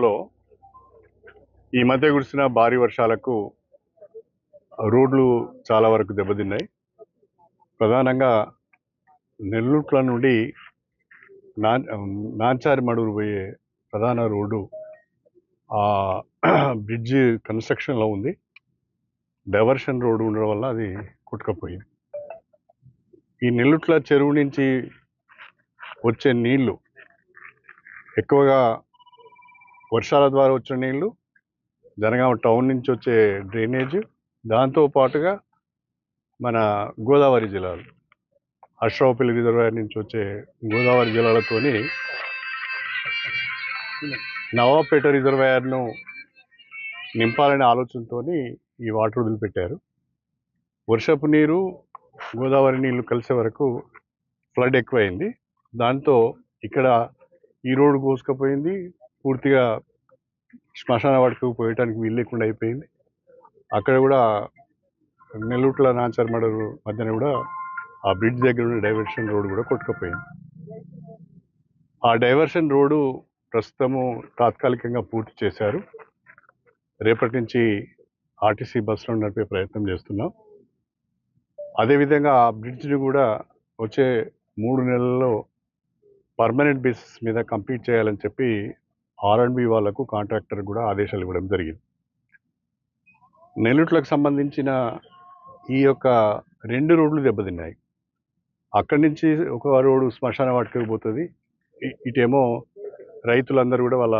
లో ఈ మధ్య కురిసిన భారీ వర్షాలకు రోడ్లు చాలా వరకు దెబ్బతిన్నాయి. ప్రధానంగా నెల్లూట్ల నుండి నా నాంచారి మడుగురు పోయే ప్రధాన రోడ్డు బ్రిడ్జ్ కన్స్ట్రక్షన్లో ఉంది. డైవర్షన్ రోడ్డు ఉండడం వల్ల అది కొట్టుకపోయింది. ఈ నెల్లుట్ల చెరువు నుంచి వచ్చే నీళ్ళు ఎక్కువగా వర్షాల ద్వారా వచ్చిన నీళ్ళు జనగామ టౌన్ నుంచి వచ్చే డ్రైనేజ్ దాంతో పాటుగా మన గోదావరి జిల్లాలు. అశ్రావపల్లి రిజర్వాయర్ నుంచి వచ్చే గోదావరి జిల్లాలతోని నవాబ్పేట రిజర్వాయర్ను నింపాలనే ఆలోచనతో ఈ వాటర్ వదిలిపెట్టారు. వర్షపు నీరు గోదావరి నీళ్ళు కలిసే వరకు ఫ్లడ్ ఎక్కువైంది. దాంతో ఇక్కడ ఈ రోడ్డు కోసుకపోయింది. పూర్తిగా శ్మశాన వాటికి పోయటానికి వీలు లేకుండా అయిపోయింది. అక్కడ కూడా నెల్లూట్ల నాచర్మడ మధ్యన కూడా ఆ బ్రిడ్జ్ దగ్గర ఉన్న డైవర్షన్ రోడ్డు కూడా కొట్టుకుపోయింది. ఆ డైవర్షన్ రోడ్డు ప్రస్తుతము తాత్కాలికంగా పూర్తి చేశారు. రేపటి నుంచి ఆర్టీసీ బస్సులో నడిపే ప్రయత్నం చేస్తున్నాం. అదేవిధంగా ఆ బ్రిడ్జ్ని కూడా వచ్చే మూడు నెలల్లో పర్మనెంట్ బేసిస్ మీద కంప్లీట్ చేయాలని చెప్పి ఆర్ అండ్ బి వాళ్ళకు కాంట్రాక్టర్ కూడా ఆదేశాలు ఇవ్వడం జరిగింది. నెల్లూట్లకు సంబంధించిన ఈ యొక్క రెండు రోడ్లు దెబ్బతిన్నాయి. అక్కడి నుంచి ఒక రోడ్డు శ్మశాన వాటికి పోతుంది. ఇటేమో రైతులందరూ కూడా వాళ్ళ